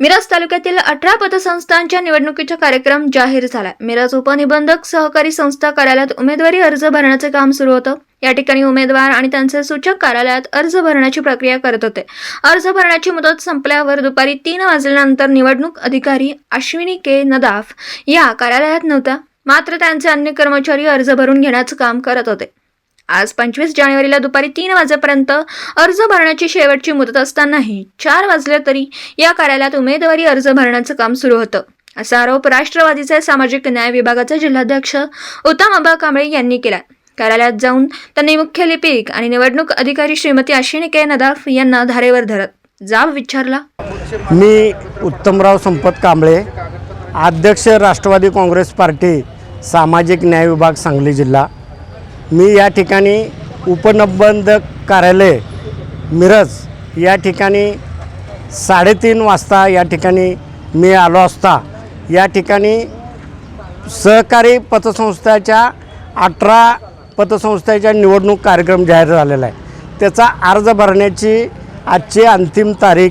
मिरज तालुक्यातील अठरा पतसंस्थांच्या निवडणुकीचा कार्यक्रम जाहीर झाला मिरज उपनिबंधक सहकारी संस्था कार्यालयात उमेदवारी अर्ज भरण्याचे काम सुरू होतं. या ठिकाणी उमेदवार आणि त्यांचे सूचक कार्यालयात अर्ज भरण्याची प्रक्रिया करत होते. अर्ज भरण्याची मुदत संपल्यावर दुपारी तीन वाजल्यानंतर निवडणूक अधिकारी अश्विनी के. नदाफ या कार्यालयात नव्हत्या. मात्र त्यांचे अन्य कर्मचारी अर्ज भरून घेण्याचं काम करत होते. आज पंचवीस जानेवारीला दुपारी तीन वाजेपर्यंत अर्ज भरण्याची शेवटची मुदत असतानाही चार वाजले तरी या कार्यालयात उमेदवारी अर्ज भरण्याचं काम सुरू होतं. असा आरोप राष्ट्रवादीचे सामाजिक न्याय विभागाचे जिल्हाध्यक्ष उत्तम अबा कांबळे यांनी केला कार्यालयात जाऊन त्यांनी मुख्य लिपिक आणि निवडणूक अधिकारी श्रीमती अश्विनी के. नदाफ यांना धारेवर धरत जाब विचारला. मी उत्तमराव संपत कांबळे अध्यक्ष राष्ट्रवादी काँग्रेस पार्टी सामाजिक न्याय विभाग सांगली जिल्हा. मी या ठिकाणी उपनिबंधक कार्यालय मिरज या ठिकाणी साडेतीन वाजता या ठिकाणी मी आलो असता. या ठिकाणी सहकारी पतसंस्थेच्या अठरा पतसंस्थेच्या निवडणूक कार्यक्रम जाहीर झालेला आहे. त्याचा अर्ज भरण्याची आजची अंतिम तारीख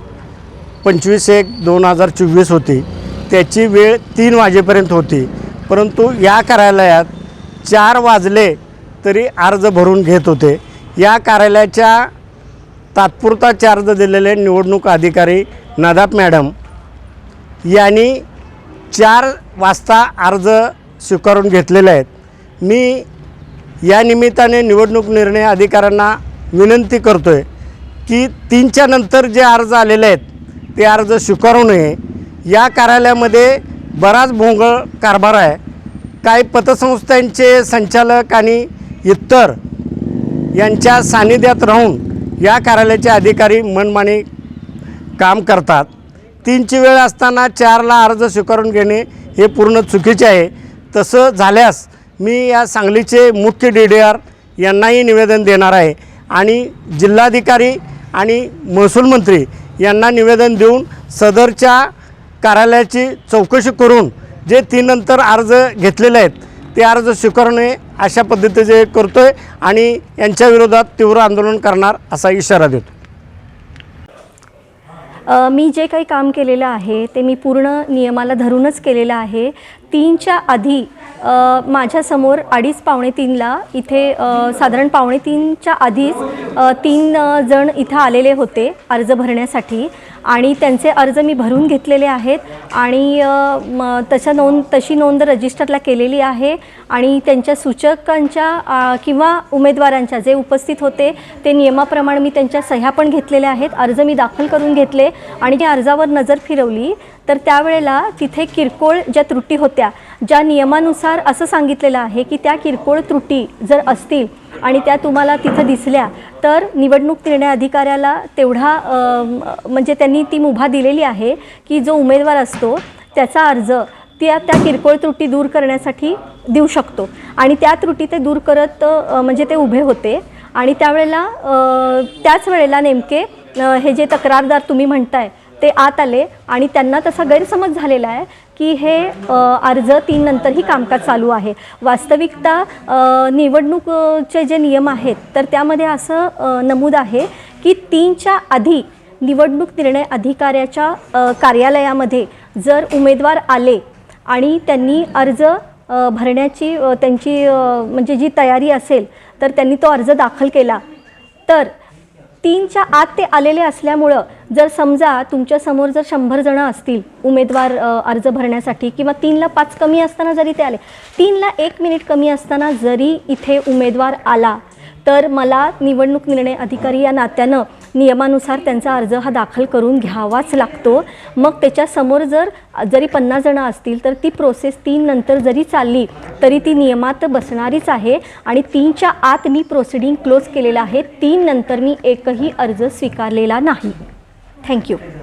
पंचवीस एक दोन हजार चोवीस होती. त्याची वेळ तीन वाजेपर्यंत होती. परंतु या कार्यालयात चार वाजले तरी अर्ज भरून घेत होते. या कार्यालयाच्या तात्पुरता चार्ज दिलेले निवडणूक अधिकारी नदाब मॅडम यांनी चार वाजता अर्ज स्वीकारून घेतलेले आहेत. मी या निमित्ताने निवडणूक निर्णय अधिकाऱ्यांना विनंती करतो आहे की तीनच्या नंतर जे अर्ज आलेले आहेत ते अर्ज स्वीकारू नये. या कार्यालयामध्ये बराच भोंगळ कारभार आहे. काही पतसंस्थांचे संचालक आणि इतर यांच्या सानिध्यात राहून या कार्यालयाचे अधिकारी मनमानी काम करतात. तीनची वेळ असताना चारला अर्ज स्वीकारून घेणे हे पूर्ण चुकीचे आहे. तसं झाल्यास मी या सांगलीचे मुख्य डी डी आर यांनाही निवेदन देणार आहे आणि जिल्हाधिकारी आणि महसूल मंत्री यांना निवेदन देऊन सदरच्या कार्यालयाची चौकशी करून जे तीन नंतर अर्ज घेतलेले आहेत ते अर्ज स्वीकारणे अशा पद्धतीचे करतो आहे आणि यांच्या विरोधात तीव्र आंदोलन करणार असा इशारा देतो. मी जे काही काम केलेलं आहे ते मी पूर्ण नियमाला धरूनच केलेलं आहे. तीनच्या आधी माझ्यासमोर अडीच पावणे तीनला इथे साधारण पावणे तीनच्या आधीच तीन जण इथं आलेले होते अर्ज भरण्यासाठी. आणि त्यांचे अर्ज मी भरून घेतलेले आहेत आणि म तशा नोंद तशी नोंद रजिस्टरला केलेली आहे आणि त्यांच्या सूचकांच्या किंवा उमेदवारांच्या जे उपस्थित होते ते नियमाप्रमाणे मी त्यांच्या सह्या पण घेतलेल्या आहेत अर्ज मी दाखल करून घेतले आणि त्या अर्जावर नजर फिरवली. तर त्यावेळेला तिथे किरकोळ ज्या त्रुटी होत्या ज्या नियमानुसार असं सांगितलेलं आहे की त्या किरकोळ त्रुटी जर असतील आणि त्या तुम्हाला तिथं दिसल्या तर निवडणूक निर्णय अधिकाऱ्याला तेवढा म्हणजे त्यांनी ती मुभा दिलेली आहे की जो उमेदवार असतो त्याचा अर्ज त्या त्या किरकोळ त्रुटी दूर करण्यासाठी देऊ शकतो. आणि त्या त्रुटी ते दूर करत म्हणजे ते उभे होते. आणि त्यावेळेला त्याच वेळेला नेमके हे जे तक्रारदार तुम्ही म्हणताय ते आत आले आणि त्यांना तसा गैरसमज झालेला आहे की हे अर्ज तीन नंतरही कामकाज चालू आहे. वास्तविकता निवडणूकचे जे नियम आहेत तर त्यामध्ये असं नमूद आहे की तीनच्या आधी निवडणूक निर्णय अधिकाऱ्याच्या कार्यालयामध्ये जर उमेदवार आले आणि त्यांनी अर्ज भरण्याची त्यांची म्हणजे जी तयारी असेल तर त्यांनी तो अर्ज दाखल केला. तर तीनच्या आत ते आलेले असल्यामुळं जर समजा तुमच्यासमोर जर शंभर जणं असतील उमेदवार अर्ज भरण्यासाठी किंवा तीनला पाच कमी असताना जरी ते आले तीनला एक मिनिट कमी असताना जरी इथे उमेदवार आला तर मला निवडणूक निर्णय अधिकारी या नात्यानं नियमानुसार त्यांचा अर्ज हा दाखल करून घ्यावाच लागतो. मग त्याच्यासमोर जर जरी पन्नास जणं असतील तर ती प्रोसेस तीन नंतर जरी चालली तरी ती नियमात बसणारीच आहे. आणि तीनच्या आत मी प्रोसिडिंग क्लोज केलेलं आहे. तीन नंतर मी एकही अर्ज स्वीकारलेला नाही. Thank you.